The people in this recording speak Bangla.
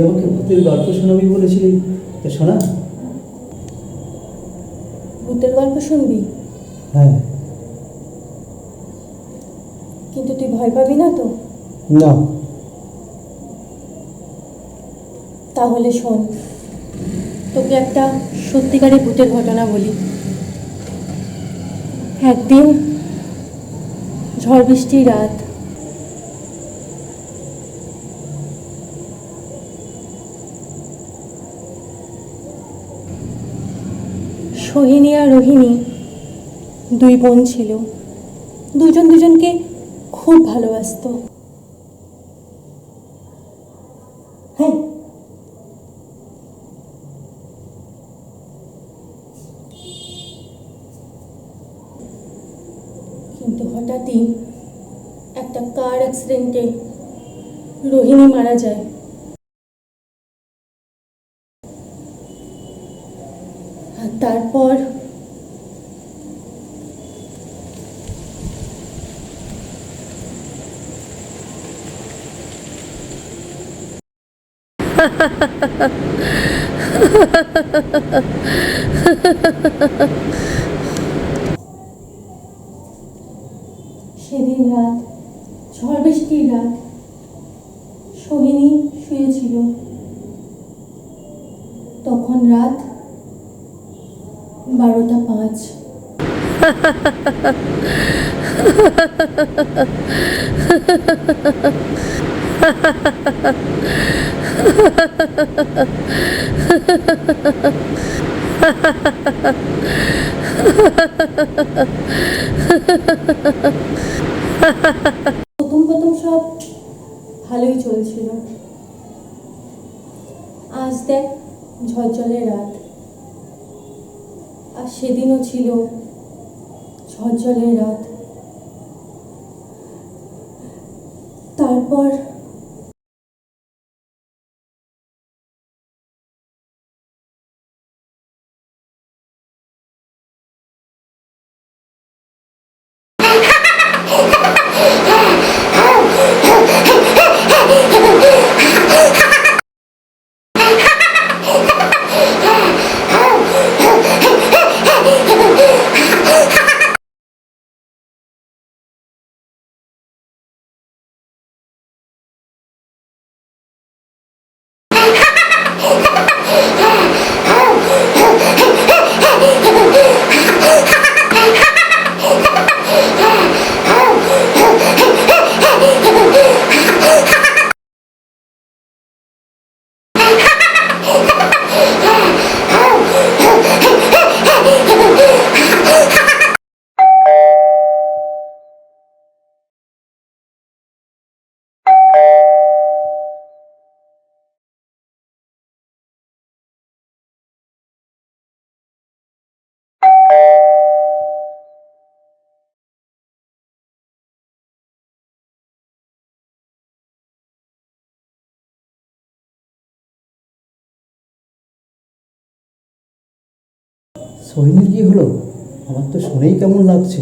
আমাকে ভূতের গল্প শোনাবি বলেছিলি। তা শোনা। ভূতের গল্প শুনবি? হ্যাঁ। কিন্তু তুই ভয় পাবি না তো? না। তাহলে শোন তোকে একটা সত্যিকারের ভূতের ঘটনা বলি। একদিন ঝড় বৃষ্টির রাত সোহিনী আর রোহিণী দুই বোন ছিল। দুজন দুজনকে খুব ভালোবাসতো। হ্যাঁ। কিন্তু হঠাৎই একটা কার অ্যাক্সিডেন্টে রোহিণী মারা যায় আর তারপর সেদিন রাত ঝড় বৃষ্টির রাত সোহিনী শুয়েছিল। তখন রাত বারোটা পাঁচ। প্রথম প্রথম সব ভালোই চলছিল। আজ দেখ ঝলঝলে রাত। সেদিনও ছিল ঝলঝলে রাত। তারপর সোহিনীর কি হলো? আমার তো শুনেই কেমন লাগছে।